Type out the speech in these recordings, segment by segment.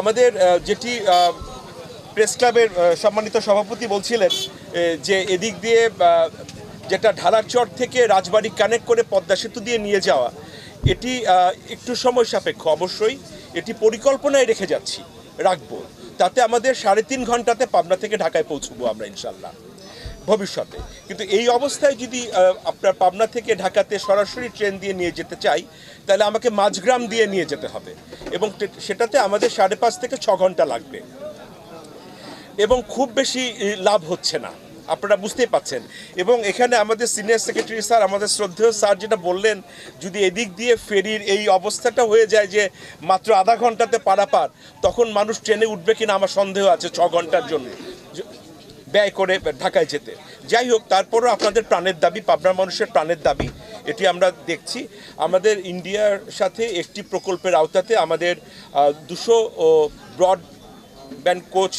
আমাদের যেটি প্রেস ক্লাবের সম্মানিত সভাপতি বলছিলেন যে এদিক দিয়ে যেটা ঢালারচর থেকে রাজবাড়ি কানেক্ট করে পদ্মা সেতু দিয়ে নিয়ে যাওয়া, এটি একটু সময় সাপেক্ষ অবশ্যই, এটি পরিকল্পনায় রেখে যাচ্ছি, রাখব। তাতে আমাদের সাড়ে তিন ঘন্টাতে পাবনা থেকে ঢাকায় পৌঁছবো আমরা, ইনশাল্লাহ। ভবিষ্যতে। কিন্তু এই অবস্থায় যদি আপনার পাবনা থেকে ঢাকাতে সরাসরি ট্রেন দিয়ে নিয়ে যেতে চাই, তাহলে আমাকে মাঝগ্রাম দিয়ে নিয়ে যেতে হবে। এবং সেটাতে আমাদের সাড়ে পাঁচ থেকে ছ ঘণ্টা লাগবে। এবং খুব বেশি লাভ হচ্ছে না। আপনারা বুঝতেই পাচ্ছেন। এবং এখানে আমাদের সিনিয়র সেক্রেটারি স্যার, আমাদের শ্রদ্ধেয় স্যার যেটা বললেন, যদি এদিক দিয়ে ফেরির এই অবস্থাটা হয়ে যায় যে মাত্র আধা ঘন্টাতে পারাপার, তখন মানুষ ট্রেনে উঠবে কিনা আমার সন্দেহ আছে ছ ঘণ্টার জন্য। ব্যয় করে ঢাকায় যেতে। যাই হোক, তারপরও আপনাদের প্রাণের দাবি পাবনার মানুষের প্রাণের দাবি, এটি আমরা দেখছি। আমাদের ইন্ডিয়ার সাথে একটি প্রকল্পের আওতাতে আমাদের দুশো, ও broadband coach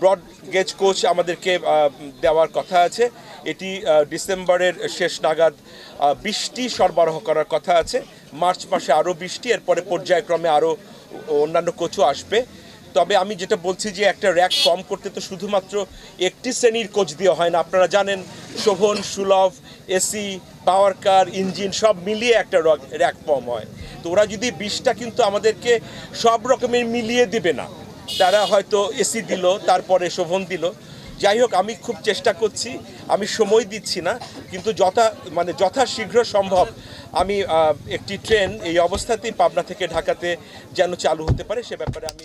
broad gauge coach আমাদেরকে দেওয়ার কথা আছে। এটি ডিসেম্বরের শেষ নাগাদ বৃষ্টি সরবরাহ করার কথা আছে। মার্চ মাসে আরও বৃষ্টি, এরপরে পর্যায়ক্রমে আরও অন্যান্য কোচও আসবে। তবে আমি যেটা বলছি যে একটা র্যাক ফর্ম করতে তো শুধুমাত্র একটি শ্রেণির কোচ দেওয়া হয় না। আপনারা জানেন, শোভন, সুলভ এসি পাওয়ার কার ইঞ্জিন সব মিলিয়ে একটা র্যাক ফর্ম হয়। তো ওরা যদি বিশটা কিন্তু আমাদেরকে সব রকমের মিলিয়ে দিবে না। তারা হয়তো এসি দিল, তারপরে শোভন দিল। যাই হোক, আমি খুব চেষ্টা করছি, আমি সময় দিচ্ছি না, কিন্তু যথা মানে যথাশীঘ্র সম্ভব আমি একটি ট্রেন এই অবস্থাতেই পাবনা থেকে ঢাকাতে যেন চালু হতে পারে, সে ব্যাপারে আমি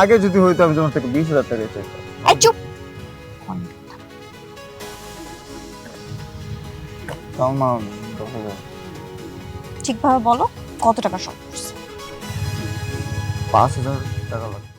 আগে যদি হইতো আমি তোমার থেকে বিশ হাজার টাকা চাইতাম। এই চুপ। দশ হাজার। ঠিকভাবে বলো কত টাকা শর্ট করছে? পাঁচ হাজার টাকা লাগবে।